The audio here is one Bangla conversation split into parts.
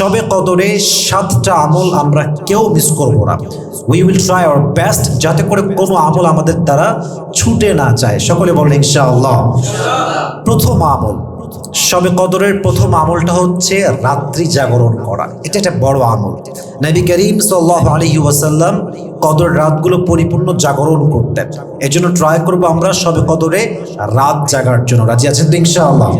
সবে কদরে সাতটা আমল আমরা কেউ মিস করব না। We will try our best যাতে করে কোনো আমল আমাদের দ্বারা ছুটে না যায়। সকলে বলেন ইনশাআল্লাহ। প্রথম আমল। সবে কদরের প্রথম আমলটা হচ্ছে রাত্রি জাগরণ করা। এটা একটা বড় আমল। নবী করিম সাল্লাহ আলী ওয়াসাল্লাম কদর রাতগুলো পরিপূর্ণ জাগরণ করতেন। এই জন্য ট্রাই করব আমরা সবে কদরে রাত জাগার জন্য। রাজি আছেন ইনশাআল্লাহ?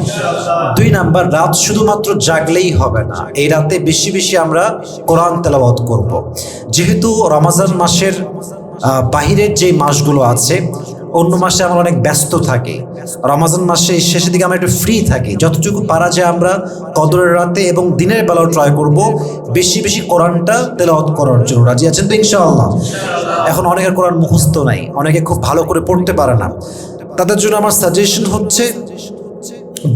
দুই নাম্বার, রাত শুধুমাত্র জাগলেই হবে না, এই রাতে বেশি বেশি আমরা কোরআন তেলাওয়াত করব। যেহেতু রমাজান মাসের বাহিরের যে মাসগুলো আছে অন্য মাসে আমরা অনেক ব্যস্ত থাকি। রমাজান মাসে শেষের দিকে আমরা একটু ফ্রি থাকি। যতটুকু পারা যায় আমরা কদরের রাতে এবং দিনের বেলাও ট্রাই করব বেশি বেশি কোরআনটা তেলাওয়াত করার জন্য। রাজি আছেন তো ইনশাআল্লাহ? এখন অনেকের কোরআন মুখস্থ নাই। অনেকে খুব ভালো করে পড়তে পারে না। তাদের জন্য আমার সাজেশন হচ্ছে,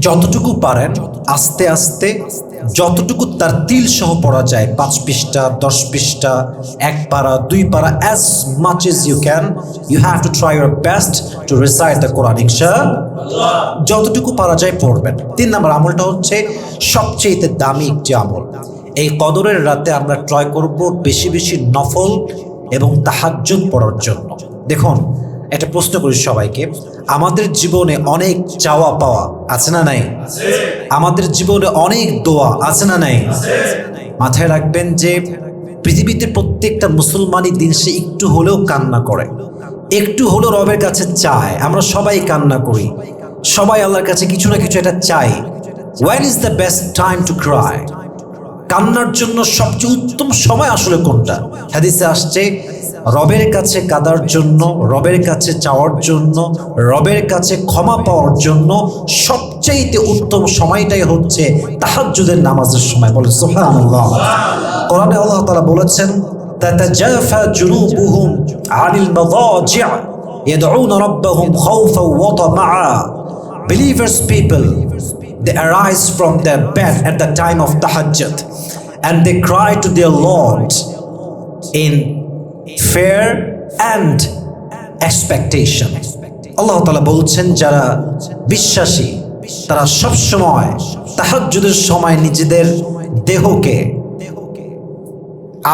যতটুকু পারেন, আস্তে আস্তে যতটুকু তার তিল সহ পড়া যায়, পাঁচ পৃষ্ঠা, দশ পৃষ্ঠা, এক পারা, দুই পারা as much as you can you have to try your best to recite the Quran ইনশা যতটুকু পারা যায় পড়বেন। তিন নম্বর আমলটা হচ্ছে সবচেয়ে দামি একটি আমল। এই কদরের রাতে আমরা ট্রাই করব বেশি বেশি নফল এবং তাহাজ্জুদ পড়ার জন্য। দেখুন একটা প্রশ্ন করি সবাইকে। আমাদের জীবনে অনেক চাওয়া পাওয়া আছে না নাই? আমাদের জীবনে অনেক দোয়া আছে না নাই? মাথায় রাখবেন যে পৃথিবীতে প্রত্যেকটা মুসলমানই দিন সে একটু হলেও কান্না করে। একটু হলেও রবের কাছে চায়। আমরা সবাই কান্না করি। সবাই আল্লাহর কাছে কিছু না কিছু একটা চাই। One is the best time to cry কান্নার জন্য সবচেয়ে উত্তম সময় আসলে কোনটা হাদিসে আসছে রবের কাছে কাদার জন্য রবের কাছে চাওয়ার জন্য রবের কাছে ক্ষমা পাওয়ার জন্য সবচাইতে উত্তম সময়টাই হচ্ছে তাহাজ্জুদের নামাজের সময় বলে সুবহানাল্লাহ কোরআনে আল্লাহ তাআলা বলেছেন তাতাজাফা জুনুবুহুম আনিল মাদাজি'আ يدعون ربهم خوفا وطمعا believers people they arise from their bed at the time of tahajjud, and they cry to their lord in fear and expectation. আল্লাহ তালা বলছেন, যারা বিশ্বাসী, তারা সব সময় তাহাজ্জুদের সময় নিজেদের দেহকে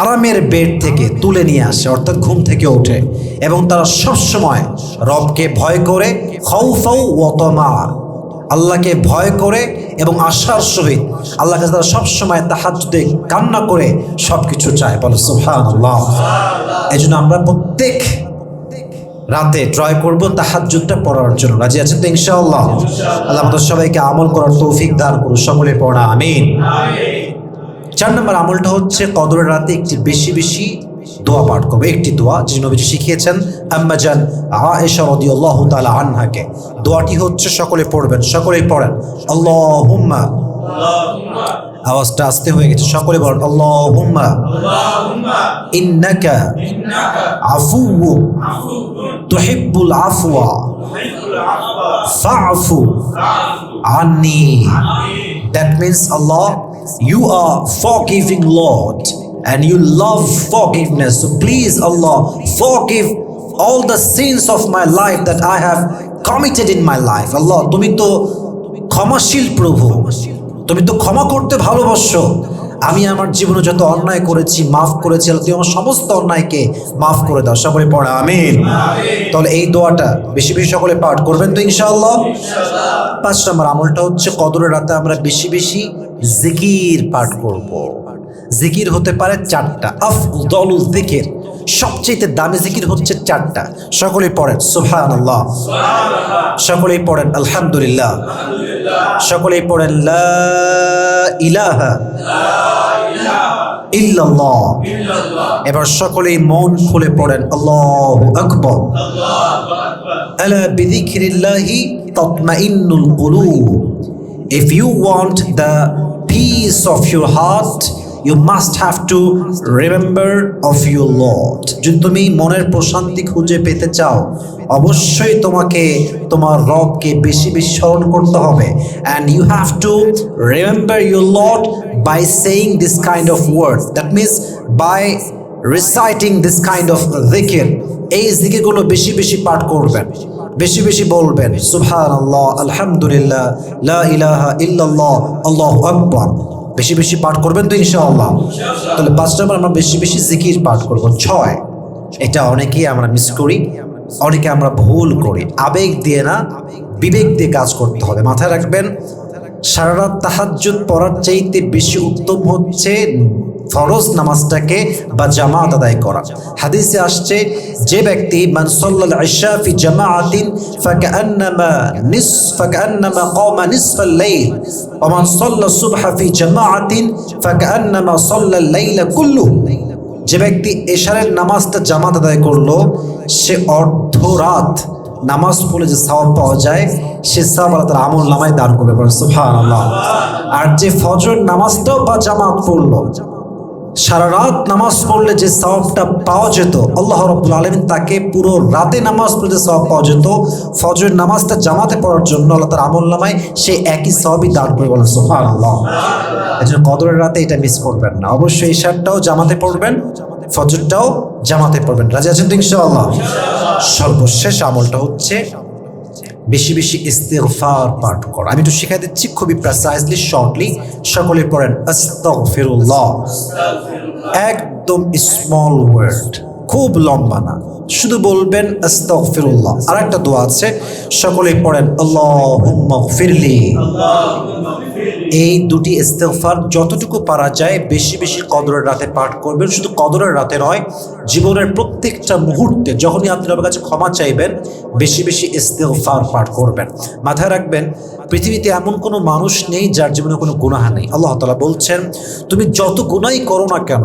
আরামের বেড থেকে তুলে নিয়ে আসে, অর্থাৎ ঘুম থেকে ওঠে, এবং তারা সবসময় রবকে ভয় করে খৌফাউ ওতমা আল্লাহকে ভয় করে এবং আশার সহিত আল্লাহ কাছে তারা সবসময় তাহাজুদে কান্না করে সব কিছু চায়। বলে সুহান আল্লাহ এই জন্য আমরা প্রত্যেক রাতে ট্রয় করব তাহাজুদটা পড়ার জন্য। রাজি আছেন তো ইনশাআল্লাহ? আল্লাহ আমাদের সবাইকে আমল করার তৌফিক দান করুন। সকলে পড়া আমিন। চার নম্বর আমলটা হচ্ছে কদরের রাতে একটি বেশি বেশি দোয়া পাঠ করবে। একটি দোয়া যে নবীজি শিখিয়েছেন আম্মাজান আয়েশা রাদিয়াল্লাহু তাআলা আনহাকে। দোয়াটি হচ্ছে সকলে পড়বেন সকলেই পড়েন। আল্লাহুম্মা। আওয়াজটা আস্তে হয়ে গেছে সকলে বলেন আল্লাহুম্মা। ইন্নাকা আফুউ তুহিব্বুল আফওয়া। ফাআফু আন্নি। That means Allah, you are forgiving Lord. And you love forgiveness. So please Allah, forgive all the sins of my life that I have committed in my life. Allah, তুমি তো ক্ষমাশীল প্রভু। তুমি তো ক্ষমা করতে ভালোবাসো। আমি আমার জীবনে যত অন্যায় করেছি মাফ করেছি আল্লাহ তুমি আমার সমস্ত অন্যায়কে মাফ করে দাও। সকলে পড়া আমিন। তাহলে এই দোয়াটা বেশি বেশি সকলে পাঠ করবেন তো ইনশাআল্লাহ? পাঁচ নম্বর আমলটা হচ্ছে কদরের রাতে আমরা বেশি বেশি জিকির পাঠ করব। জিকির হতে পারে চারটা। আফদলু জিকির। সবচেয়ে দামি জিকির হচ্ছে চারটা। সকলেই পড়েন, সুবহানাল্লাহ। সকলেই পড়েন, আলহামদুলিল্লাহ। সকলেই পড়েন এবার সকলেই মন খুলে পড়েন, আল্লাহু আকবার। if you want the peace of your heart you must have to remember of your lord যদি তুমি মনের প্রশান্তি খুঁজে পেতে চাও, অবশ্যই তোমাকে তোমার রবকে বেশি বেশি স্মরণ করতে হবে। And you have to remember your lord by saying this kind of word that means by reciting this kind of দিকের এই দিকেগুলো বেশি বেশি পাঠ করবেন, বেশি বেশি বলবেন। সুভান আল্লাহ আলহামদুলিল্লাহ ইলাহা ইল্লাল্লাহ আকবর। বেশি বেশি পাঠ করবেন তো ইনশাআল্লাহ। তাহলে পাঁচ নম্বর আমরা বেশি বেশি জিকির পাঠ করব। ছয়, এটা অনেকেই আমরা মিস করি, অনেকে আমরা ভুল করি। আবেগ দিয়ে না, বিবেক দিয়ে কাজ করতে হবে। মাথায় রাখবেন, সারারাত তাহাজ্জুদ পড়ার চাইতে বেশি উত্তম হচ্ছে ফরজ নামাজটাকে বা জামাত আদায় করা। হাদিসে আসছে, যে ব্যক্তি ফি কুল্লুহু। যে ব্যক্তি এশারের নামাজটা জামাত আদায় করল, সে অর্ধ রাত নামাজ পড়লে যে সওয়াব পাওয়া যায়, সে সওয়াব আল্লাহ তার আমল নামায় দান করবে সুবহানাল্লাহ। আর যে ফজর নামাজটাও বা জামাত পড়ল সারা রাত নামাজ পড়লে যে সওয়াবটা পাওয়া যেত, আল্লাহ রব্বুল আলমিন তাকে পুরো রাতে নামাজ পড়লে সওয়াব পাওয়া যেত, ফজরের নামাজটা জামাতে পড়ার জন্য আল্লাহ তার আমল নামায়, সে একই সওয়াবই দান করে বলেন, সুবহানাল্লাহ। এই জন্য কদরের রাতে এটা মিস করবেন না। অবশ্যই ঈশারটাও জামাতে পড়বেন, ফজরটাও জামাতে পড়বেন। রাজি আছেন তো সর্বশেষ আমলটা হচ্ছে বেশি বেশি ইস্তেগফার পাঠ করা। আমি একটু শিখাই দিচ্ছি খুবই প্রেসাইজলি শর্টলি সকলে পড়েন, আস্তাগফিরুল্লাহ। একদম স্মল ওয়ার্ড খুব লম্বা না। শুধু বলবেন আস্তাগফিরুল্লাহ। আর একটা দোয়া আছে, সকলেই পড়েন, আল্লাহুম্মা ফিরলি এই দুটি ইস্তেগফার যতটুকু পারা যায়, বেশি বেশি কদরের রাতে পাঠ করবেন। শুধু কদরের রাতে নয়, জীবনের প্রত্যেকটা মুহূর্তে যখনই আপনি আমার কাছে ক্ষমা চাইবেন, বেশি বেশি ইস্তেগফার পাঠ করবেন। মাথায় রাখবেন, পৃথিবীতে এমন কোনো মানুষ নেই যার জীবনে কোনো গুনাহ নেই। আল্লাহ তাআলা বলছেন, তুমি যত গুনাই করো না কেন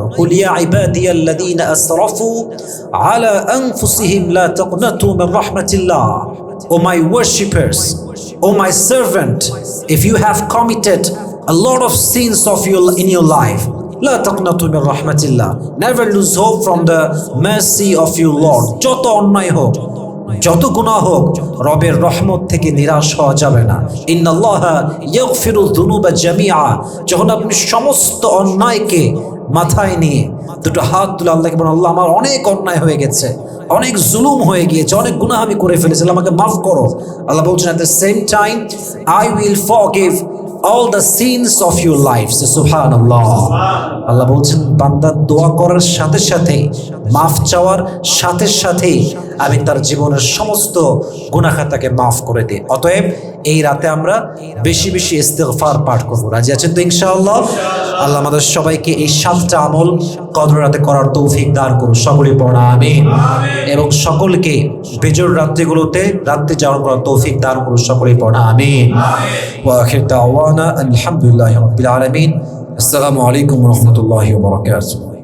আনফুসিহিম লা তাকনাতু মির রাহমাতিল্লাহ ও মাই worshippers O my servant, if you have committed a lot of sins of your in your life, لا تقنطوا من رحمة الله. Never lose hope from the mercy of your Lord. যত অন্যায় হোক যত গুনাহ হোক রবের রহমত থেকে নিরাশ হওয়া যাবে না ইন্নাল্লাহ ইয়াগফিরু যুনুবা জামিআ যখন আপনি সমস্ত অন্যায়কে মাথায় নিয়ে দুটো হাত তুলে আল্লাহকে বলেন, আল্লাহ আমার অনেক অন্যায় হয়ে গেছে, অনেক জুলুম হয়ে গিয়েছে, অনেক গুণা আমি করে ফেলেছিলাম, আমাকে মাফ করো। আল্লাহ বলছেন, at the same time I will forgive all the sins of your life সুবহানাল্লাহ। আল্লাহ বলছেন, বান্দা দোয়া করার সাথে সাথে মাফ চাওয়ার সাথে সাথেই আমি তার জীবনের সমস্ত গুনাখাতাকে মাফ করে দিই। অতএব এই রাতে আমরা বেশি বেশি ইস্তেগফার পাঠ করব। রাজি আছেন তো ইনশাআল্লাহ? আল্লাহ আমাদের সবাইকে এই সাতটা আমল কদর রাতে করার তৌফিক দান করুন। সকলে পড়া আমি এবং সকলকে বেজর রাত্রিগুলোতে রাত্রি যাওয়ার করার তৌফিক দান করুন। সকলে পড়া আমি ওয়াখির দাওয়ানা আলহামদুলিল্লাহি আলামিন। আসসালামু আলাইকুম রাহমাতুল্লাহি ওয়া বারাকাতুহু।